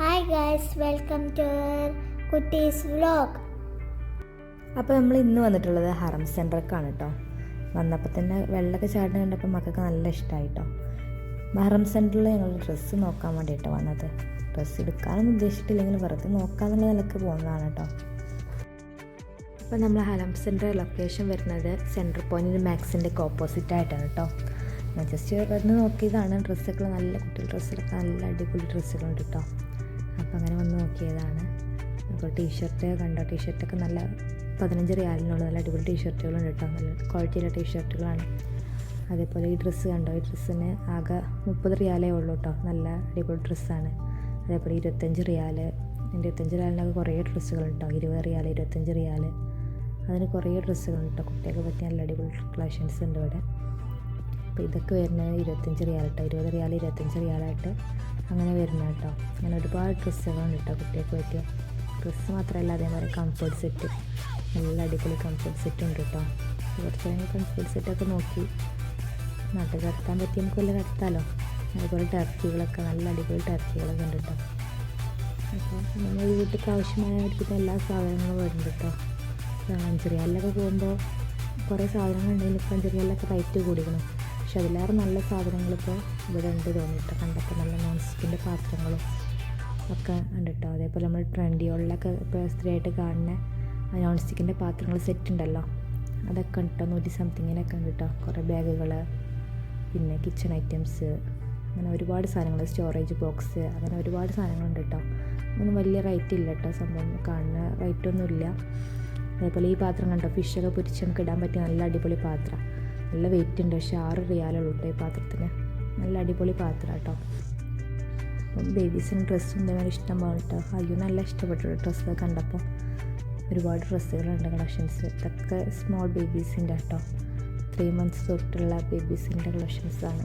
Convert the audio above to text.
Hi guys welcome to Kutties vlog അപ്പോൾ നമ്മൾ ഇന്ന് വന്നിട്ടുള്ളത് ഹറം സെന്ററൊക്കെയാണ് കേട്ടോ വന്നപ്പോൾ തന്നെ വെള്ളമൊക്കെ ചാടുന്ന കണ്ടപ്പോൾ മക്കൾക്ക് നല്ല ഇഷ്ടമായി കേട്ടോ ഹറം സെന്ററിൽ ഞങ്ങൾ ഡ്രസ്സ് നോക്കാൻ വേണ്ടിയിട്ട് വന്നത്. ഡ്രസ്സ് എടുക്കാനൊന്നും ഉദ്ദേശിച്ചിട്ടില്ലെങ്കിൽ വെറുതെ നോക്കാമെന്നുള്ള നിലയ്ക്ക് പോകുന്നതാണ് കേട്ടോ അപ്പോൾ നമ്മൾ ഹറം സെന്റർ ലൊക്കേഷൻ വരുന്നത് സെന്റർ പോയിന്റ് മാക്സിന്റെ ഒക്കെ ഓപ്പോസിറ്റ് ആയിട്ടാണ് കേട്ടോ ഞാൻ ജസ്റ്റ് വന്ന് നോക്കിയതാണ്. ഡ്രസ്സൊക്കെ നല്ല കുട്ടികൾ ഡ്രസ്സൊക്കെ നല്ല അടിപൊളി ഡ്രസ്സുകളുണ്ട് കേട്ടോ അപ്പോൾ അങ്ങനെ വന്ന് നോക്കിയതാണ്. അപ്പോൾ ടീഷർട്ട് കണ്ടോ? ടീഷർട്ടൊക്കെ നല്ല പതിനഞ്ച് റിയാലിനുള്ള നല്ല അടിപൊളി ടീഷർട്ടുകളുണ്ട് കേട്ടോ. നല്ല ക്വാളിറ്റിയുള്ള ടീഷർട്ടുകളാണ്. അതേപോലെ ഈ ഡ്രസ്സ് കണ്ടോ? ഈ ഡ്രസ്സിന് ആകെ മുപ്പത് റിയാലേ ഉള്ളൂ കേട്ടോ. നല്ല അടിപൊളി ഡ്രസ്സാണ് അതേപോലെ ഇരുപത്തഞ്ച് റിയാൽ. ഇരുപത്തഞ്ച് റിയാലിനൊക്കെ കുറേ ഡ്രസ്സുകളുണ്ടോ ഇരുപത് റിയാൽ ഇരുപത്തഞ്ച് റിയാൽ. അതിന് കുറേ ഡ്രസ്സുകളുണ്ട് കേട്ടോ. കുട്ടികൾക്ക് പറ്റിയ നല്ല അടിപൊളി കളക്ഷൻസ് ഉണ്ട് ഇവിടെ. അപ്പോൾ ഇതൊക്കെ വരുന്നത് ഇരുപത്തഞ്ച് റിയാലിട്ടോ ഇരുപത് റിയാൽ ഇരുപത്തഞ്ച് റിയാലായിട്ട് അങ്ങനെ വരുന്നത് കേട്ടോ. അങ്ങനെ ഒരുപാട് ഡ്രസ്സുകളുണ്ട് കേട്ടോ കുട്ടികൾക്ക് പറ്റിയ. ഡ്രസ്സ് മാത്രമല്ല അതേമാതിരി കംഫർട്ട് സെറ്റ് നല്ല അടിപൊളി കംഫർട്ട് സെറ്റ് ഉണ്ട് കേട്ടോ. കുറച്ച് കഴിഞ്ഞ് കംഫർട്ട് സെറ്റൊക്കെ നോക്കി. നാട്ടിൽ കടത്താൻ പറ്റിയ നമുക്ക് വല്ല കടത്താലോ അതുപോലെ ടർക്കികളൊക്കെ നല്ല അടിപൊളി ടർക്കികളൊക്കെ ഉണ്ട് കേട്ടോ. അപ്പോൾ നമ്മൾ ആവശ്യമായ അടിപൊളി എല്ലാ സാധനങ്ങളും വരുന്നുണ്ട് കേട്ടോ. പഞ്ചറിയാലൊക്കെ പോകുമ്പോൾ കുറേ സാധനങ്ങൾ ഉണ്ടെങ്കിൽ ഇപ്പം അഞ്ചറിയാലിലൊക്കെ റേറ്റ് കൂടിക്കണം പക്ഷെ അതിലേറെ നല്ല സാധനങ്ങളിപ്പോൾ ഇവിടെ ഉണ്ട് തോന്നിയിട്ട് കണ്ടപ്പോൾ നല്ല നോൺ സ്റ്റിക്കിന്റെ പാത്രങ്ങളും ഒക്കെ ഉണ്ട് കേട്ടോ അതേപോലെ നമ്മൾ ട്രെൻഡിയോളിലൊക്കെ ഇപ്പോൾ സ്ത്രീയായിട്ട് കാണുന്ന നോൺ സ്റ്റിക്കിന്റെ പാത്രങ്ങൾ സെറ്റ് ഉണ്ടല്ലോ. അതൊക്കെ ഉണ്ട് കേട്ടോ നൂറ്റി സംതിങ്ങിനൊക്കെ ഉണ്ട് കേട്ടോ കുറേ ബാഗുകൾ പിന്നെ കിച്ചൺ ഐറ്റംസ് അങ്ങനെ ഒരുപാട് സാധനങ്ങൾ സ്റ്റോറേജ് ബോക്സ് അങ്ങനെ ഒരുപാട് സാധനങ്ങളുണ്ട് കേട്ടോ. ഒന്നും വലിയ റേറ്റ് ഇല്ല കേട്ടോ. സംഭവം കാണുന്ന റേറ്റ് ഒന്നുമില്ല. അതേപോലെ ഈ പാത്രം കണ്ടോ? ഫിഷൊക്കെ പൊരിച്ച് നമുക്ക് ഇടാൻ പറ്റിയ നല്ല അടിപൊളി പാത്രം. നല്ല വെയിറ്റ് ഉണ്ട്. പക്ഷേ ആറ് റിയാലുള്ളൂ കേട്ടോ ഈ പാത്രത്തിന്. നല്ല അടിപൊളി പാത്രം കേട്ടോ അപ്പം ബേബീസിന് ഡ്രസ്സ് എന്തെങ്കിലും ഇഷ്ടം പോലെ കേട്ടോ അയ്യോ നല്ല ഇഷ്ടപ്പെട്ടു ഡ്രസ്സ് കണ്ടപ്പോൾ ഒരുപാട് ഡ്രസ്സുകളുണ്ട് കളക്ഷൻസ് ഇതൊക്കെ സ്മോൾ ബേബീസിന്റെ കേട്ടോ ത്രീ മന്ത്സ് തൊട്ടുള്ള ബേബീസിന്റെ കളക്ഷൻസാണ്